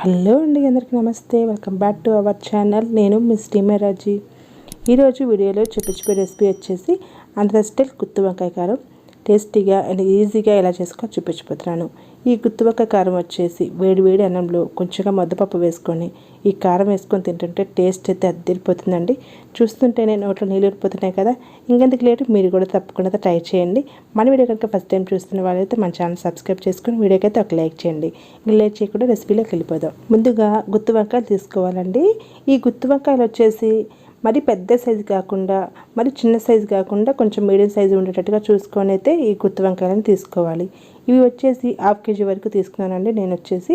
Hello అండి అందరికీ నమస్తే. Welcome back to our channel. నేను మిస్ టీమరాజీ ఈరోజు వీడియోలో చూపించే రెసిపీ వచ్చేసి ఆంధ్ర స్టైల్ గుత్తి వంకాయ కారం. టేస్టీగా అండ్ ఈజీగా ఎలా చేసుకో చూపించిపోతున్నాను ఈ గుత్తి వంకాయ కారం వచ్చేసి వేడి వేడి అన్నంలో కొంచెంగా మద్దుపప్పు వేసుకొని ఈ కారం వేసుకొని తింటుంటే టేస్ట్ అయితే అద్దరిపోతుందండి చూస్తుంటేనే నోట్లో నీళ్ళు ఊరిపోతున్నాయి కదా. ఇంకెందుకు లేటు? మీరు కూడా తప్పకుండా ట్రై చేయండి. మన వీడియో కనుక ఫస్ట్ టైం చూస్తున్న వాళ్ళైతే మన ఛానల్ సబ్స్క్రైబ్ చేసుకుని వీడియోకైతే ఒక లైక్ చేయండి. లేట్ చేయకుండా రెసిపీలోకి వెళ్ళిపోదాం. ముందుగా గుత్తి వంకాయలు తీసుకోవాలండి. ఈ గుత్తి వంకాయలు వచ్చేసి మరి పెద్ద సైజు కాకుండా మరి చిన్న సైజు కాకుండా కొంచెం మీడియం సైజు ఉండేటట్టుగా చూసుకొని అయితే ఈ గుత్తి వంకాయలను తీసుకోవాలి. ఇవి వచ్చేసి హాఫ్ కేజీ వరకు తీసుకున్నానండి. నేను వచ్చేసి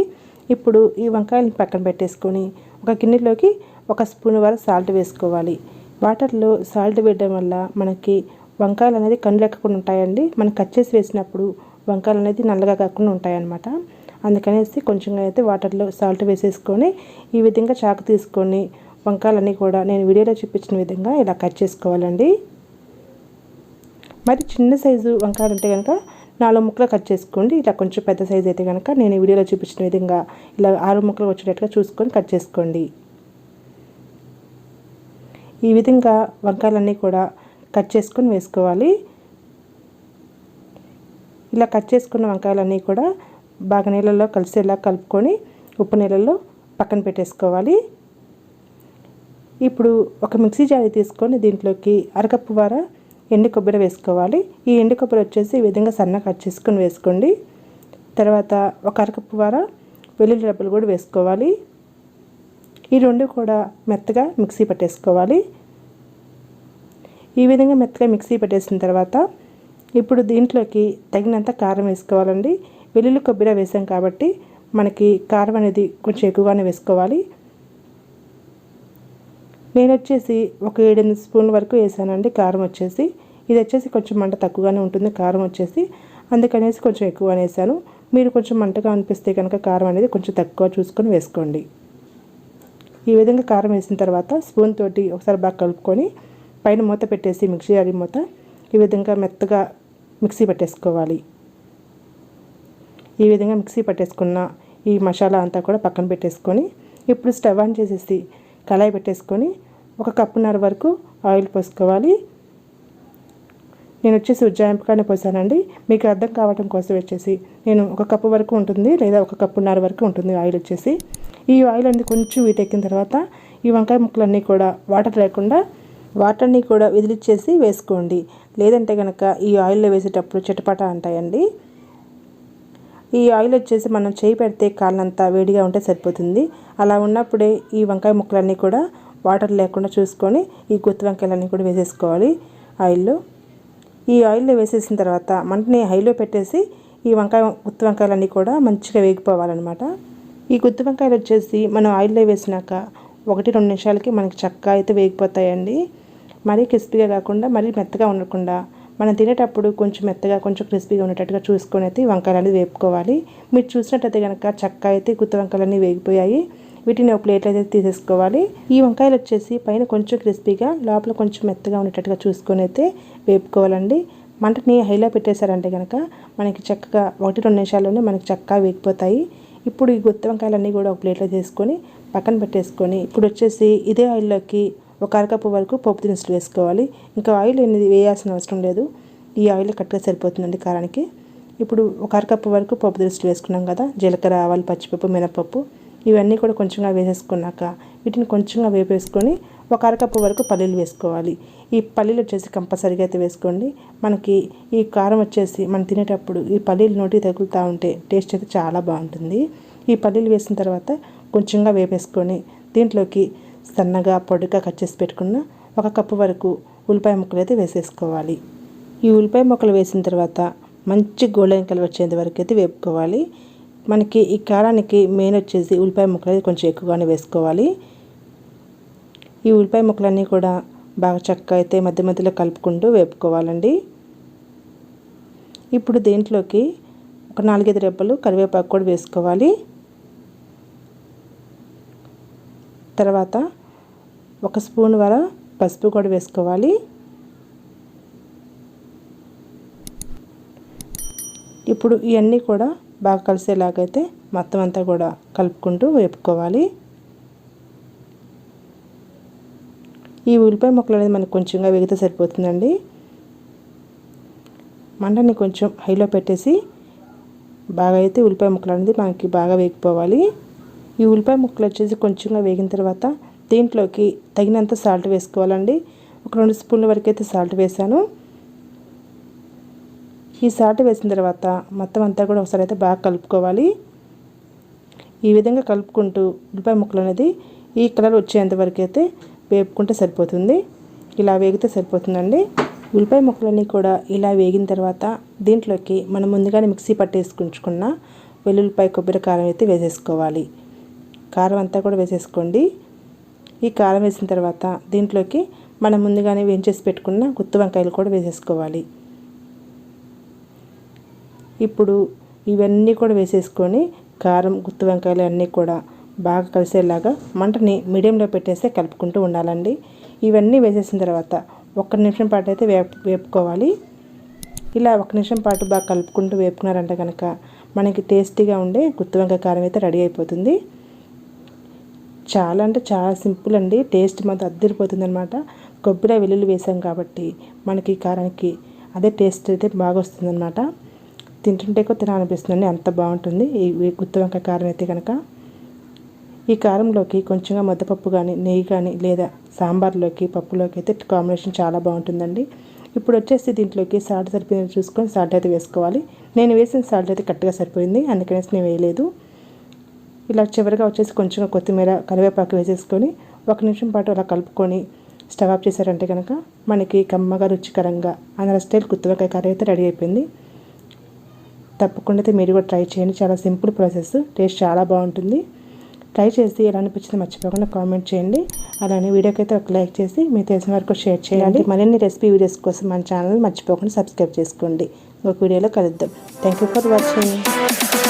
ఇప్పుడు ఈ వంకాయలను పక్కన పెట్టేసుకొని ఒక గిన్నెలోకి ఒక స్పూన్ వరకు సాల్ట్ వేసుకోవాలి. వాటర్లో సాల్ట్ వేయడం వల్ల మనకి వంకాయలు అనేది కండ్లెక్కకుండా ఉంటాయండి. మనం కట్ చేసి వేసినప్పుడు వంకాయలు అనేది నల్లగా కాకుండా ఉంటాయన్నమాట. అందుకనేసి కొంచెంగా అయితే వాటర్లో సాల్ట్ వేసేసుకొని ఈ విధంగా చాకు తీసుకొని వంకాయలన్నీ కూడా నేను వీడియోలో చూపించిన విధంగా ఇలా కట్ చేసుకోవాలండి. మరి చిన్న సైజు వంకాయలు ఉంటే కనుక నాలుగు ముక్కలు కట్ చేసుకోండి. ఇలా కొంచెం పెద్ద సైజ్ అయితే కనుక నేను ఈ వీడియోలో చూపించిన విధంగా ఇలా ఆరు ముక్కలు వచ్చేటట్టుగా చూసుకొని కట్ చేసుకోండి. ఈ విధంగా వంకాయలన్నీ కూడా కట్ చేసుకొని వేసుకోవాలి. ఇలా కట్ చేసుకున్న వంకాయలన్నీ కూడా బాగా నీళ్ళల్లో కలిసేలా కలుపుకొని ఉప్పు నీళ్ళల్లో పక్కన పెట్టేసుకోవాలి. ఇప్పుడు ఒక మిక్సీ జారీ తీసుకొని దీంట్లోకి అరకప్పు వార ఎండు కొబ్బరి వేసుకోవాలి. ఈ ఎండు కొబ్బరి వచ్చేసి ఈ విధంగా సన్న కట్ చేసుకుని వేసుకోండి. తర్వాత ఒక అరకప్పు వార వెల్లుల్లి డబ్బులు కూడా వేసుకోవాలి. ఈ రెండు కూడా మెత్తగా మిక్సీ పట్టేసుకోవాలి. ఈ విధంగా మెత్తగా మిక్సీ పెట్టేసిన తర్వాత ఇప్పుడు దీంట్లోకి తగినంత కారం వేసుకోవాలండి. వెల్లుల్లి కొబ్బరి వేసాం కాబట్టి మనకి కారం అనేది కొంచెం ఎక్కువగానే వేసుకోవాలి. నేను వచ్చేసి ఒక ఏడెనిమిది స్పూన్ వరకు వేసానండి. కారం వచ్చేసి ఇది వచ్చేసి కొంచెం మంట తక్కువగానే ఉంటుంది కారం వచ్చేసి. అందుకనేసి కొంచెం ఎక్కువ వేసాను మీరు కొంచెం మంటగా అనిపిస్తే కనుక కారం అనేది కొంచెం తక్కువ చూసుకొని వేసుకోండి. ఈ విధంగా కారం వేసిన తర్వాత స్పూన్ తోటి ఒకసారి బాగా కలుపుకొని పైన మూత పెట్టేసి మిక్సీ అడి మూత ఈ విధంగా మెత్తగా మిక్సీ పట్టేసుకోవాలి. ఈ విధంగా మిక్సీ పట్టేసుకున్న ఈ మసాలా అంతా కూడా పక్కన పెట్టేసుకొని ఇప్పుడు స్టవ్ ఆన్ చేసేసి కళాయి పెట్టేసుకొని ఒక కప్పున్నర వరకు ఆయిల్ పోసుకోవాలి. నేను వచ్చేసి ఉజ్జాయింపుగానే పోసానండి. మీకు అర్థం కావడం కోసం వచ్చేసి నేను ఒక కప్పు వరకు ఉంటుంది లేదా ఒక కప్పున్నర వరకు ఉంటుంది ఆయిల్ వచ్చేసి. ఈ ఆయిల్ అనేది కొంచెం వీటెక్కిన తర్వాత ఈ వంకాయ ముక్కలన్నీ కూడా వాటర్ లేకుండా వాటర్ని కూడా విదిలిచ్చేసి వేసుకోండి. లేదంటే కనుక ఈ ఆయిల్లో వేసేటప్పుడు చిటపట అంటాయండి. ఈ ఆయిల్ వచ్చేసి మనం చేయి పెడితే కాళ్ళంతా వేడిగా ఉంటే సరిపోతుంది. అలా ఉన్నప్పుడే ఈ వంకాయ ముక్కలన్నీ కూడా వాటర్ లేకుండా చూసుకొని ఈ గుత్తి వంకాయలన్నీ కూడా వేసేసుకోవాలి ఆయిల్లో. ఈ ఆయిల్లో వేసేసిన తర్వాత మంటని హైలో పెట్టేసి ఈ వంకాయ గుత్తి వంకాయలన్నీ కూడా మంచిగా వేగిపోవాలన్నమాట. ఈ గుత్తి వంకాయలు వచ్చేసి మనం ఆయిల్లో వేసినాక ఒకటి రెండు నిమిషాలకి మనకి చక్క అయితే వేగిపోతాయండి. మరీ క్రిస్పీగా కాకుండా మరీ మెత్తగా ఉండకుండా మనం తినేటప్పుడు కొంచెం మెత్తగా కొంచెం క్రిస్పీగా ఉండేటట్టుగా చూసుకొని అయితే వంకాయలు అనేది వేపుకోవాలి. మీరు చూసినట్టయితే కనుక చక్క అయితే గుత్తి వంకాయలన్నీ వేగిపోయాయి. వీటిని ఒక ప్లేట్ అయితే తీసేసుకోవాలి. ఈ వంకాయలు వచ్చేసి పైన కొంచెం క్రిస్పీగా లోపల కొంచెం మెత్తగా ఉండేటట్టుగా చూసుకొని అయితే వేపుకోవాలండి. మంటని హైలో పెట్టేశారంటే కనుక మనకి చక్కగా ఒకటి రెండు నిమిషాల్లోనే మనకి చక్కగా వేగిపోతాయి. ఇప్పుడు ఈ గుత్తి వంకాయలన్నీ కూడా ఒక ప్లేట్లో తీసుకొని పక్కన పెట్టేసుకొని ఇప్పుడు వచ్చేసి ఇదే ఆయిల్లోకి ఒక అరకప్పు వరకు పప్పు దినుసులు వేసుకోవాలి. ఇంకా ఆయిల్ అనేది వేయాల్సిన అవసరం లేదు. ఈ ఆయిల్ కరెక్ట్గా సరిపోతుందండి కారానికి. ఇప్పుడు ఒక అరకప్పు వరకు పప్పు దినుసులు వేసుకున్నాం కదా జీలకర్ర ఆవాలు పచ్చిపప్పు మినపప్పు. ఇవన్నీ కూడా కొంచెంగా వేసేసుకున్నాక వీటిని కొంచెంగా వేపేసుకొని ఒక అరకప్పు వరకు పల్లీలు వేసుకోవాలి. ఈ పల్లీలు వచ్చేసి కంపల్సరీగా అయితే వేసుకోండి. మనకి ఈ కారం వచ్చేసి మనం తినేటప్పుడు ఈ పల్లీలు నోటి తగులుతూ ఉంటే టేస్ట్ అయితే చాలా బాగుంటుంది. ఈ పల్లీలు వేసిన తర్వాత కొంచెంగా వేపేసుకొని దీంట్లోకి సన్నగా పొడిగా కట్ చేసి పెట్టుకున్న ఒక కప్పు వరకు ఉల్లిపాయ ముక్కలు అయితే వేసేసుకోవాలి. ఈ ఉల్లిపాయ ముక్కలు వేసిన తర్వాత మంచి గోల్డెన్ కలర్ వచ్చేంత వరకు అయితే వేపుకోవాలి. మనకి ఈ కారానికి మెయిన్ వచ్చేసి ఉల్లిపాయ ముక్కలు కొంచెం ఎక్కువగానే వేసుకోవాలి. ఈ ఉల్లిపాయ ముక్కలన్నీ కూడా బాగా చక్కగా అయితే మధ్య మధ్యలో కలుపుకుంటూ వేపుకోవాలండి. ఇప్పుడు దీంట్లోకి ఒక నాలుగైదు రెబ్బలు కరివేపాకు కూడా వేసుకోవాలి. తర్వాత ఒక స్పూన్ వర పసుపు కూడా వేసుకోవాలి. ఇప్పుడు ఇవన్నీ కూడా బాగా కలిసేలాగైతే మొత్తం అంతా కూడా కలుపుకుంటూ వేపుకోవాలి. ఈ ఉల్లిపాయ ముక్కలు అనేది మనకు కొంచెంగా వేగితే సరిపోతుందండి. మంటని కొంచెం హైలో పెట్టేసి బాగా అయితే ఉల్లిపాయ ముక్కలు అనేది మనకి బాగా వేగిపోవాలి. ఈ ఉల్లిపాయ ముక్కలు వచ్చేసి కొంచెంగా వేగిన తర్వాత దీంట్లోకి తగినంత సాల్ట్ వేసుకోవాలండి. ఒక రెండు స్పూన్ల వరకు అయితే సాల్ట్ వేసాను ఈ సాల్ట్ వేసిన తర్వాత మొత్తం అంతా కూడా ఒకసారి అయితే బాగా కలుపుకోవాలి. ఈ విధంగా కలుపుకుంటూ ఉల్లిపాయ ముక్కలు అనేది ఈ కలర్ వచ్చేంతవరకు అయితే వేపుకుంటే సరిపోతుంది. ఇలా వేగితే సరిపోతుందండి. ఉల్లిపాయ ముక్కలన్నీ కూడా ఇలా వేగిన తర్వాత దీంట్లోకి మనం ముందుగానే మిక్సీ పట్టేసుకుంచుకున్న వెల్లుల్లిపాయ కొబ్బరి కారం అయితే వేసేసుకోవాలి. కారం అంతా కూడా వేసేసుకోండి. ఈ కారం వేసిన తర్వాత దీంట్లోకి మనం ముందుగానే వేయించేసి పెట్టుకున్న గుత్తి వంకాయలు కూడా వేసేసుకోవాలి. ఇప్పుడు ఇవన్నీ కూడా వేసేసుకొని కారం గుత్తి వంకాయలు అన్నీ కూడా బాగా కలిసేలాగా మంటని మీడియంలో పెట్టేస్తే కలుపుకుంటూ ఉండాలండి. ఇవన్నీ వేసేసిన తర్వాత ఒక్క నిమిషం పాటు అయితే వేపు వేపుకోవాలి. ఇలా ఒక నిమిషం పాటు బాగా కలుపుకుంటూ వేపుకున్నారంటే కనుక మనకి టేస్టీగా ఉండే గుత్తి వంకాయ కారం అయితే రెడీ అయిపోతుంది. చాలా అంటే చాలా సింపుల్ అండి. టేస్ట్ మాత్రం అద్దరిపోతుంది అనమాట కొబ్బరి వెల్లుల్లి వేసాం కాబట్టి మనకి కారానికి అదే టేస్ట్ అయితే బాగా వస్తుందన్నమాట. తింటుంటే కూడా తినాలనిపిస్తుందండి. అంత బాగుంటుంది. ఈ గుత్తి వంకాయ కారం అయితే కనుక ఈ కారంలోకి కొంచెంగా ముద్దపప్పు కానీ నెయ్యి కానీ లేదా సాంబార్లోకి పప్పులోకి అయితే కాంబినేషన్ చాలా బాగుంటుందండి. ఇప్పుడు వచ్చేసి దీంట్లోకి సాల్ట్ సరిపోయింది చూసుకొని సాల్ట్ అయితే వేసుకోవాలి. నేను వేసిన సాల్ట్ అయితే కరెక్ట్గా సరిపోయింది. అందుకనేసి నేను వేయలేదు. ఇలా చివరిగా వచ్చేసి కొంచెం కొత్తిమీర కరివేపాకు వేసేసుకొని ఒక నిమిషం పాటు అలా కలుపుకొని స్టవ్ ఆఫ్ చేశారంటే కనుక మనకి కమ్మగా రుచికరంగా ఆంధ్ర స్టైల్ గుత్తివంకాయ కర్రీ అయితే రెడీ అయిపోయింది. తప్పకుండా అయితే మీరు కూడా ట్రై చేయండి. చాలా సింపుల్ ప్రాసెస్ టేస్ట్ చాలా బాగుంటుంది. ట్రై చేసి ఎలా అనిపించింది మర్చిపోకుండా కామెంట్ చేయండి. అలానే వీడియోకి అయితే ఒక లైక్ చేసి మీకు తెలిసిన వరకు షేర్ చేయండి. మరిన్ని రెసిపీ వీడియోస్ కోసం మన ఛానల్ మర్చిపోకుండా సబ్స్క్రైబ్ చేసుకోండి. ఒక వీడియోలో కలుద్దాం. Thank you for watching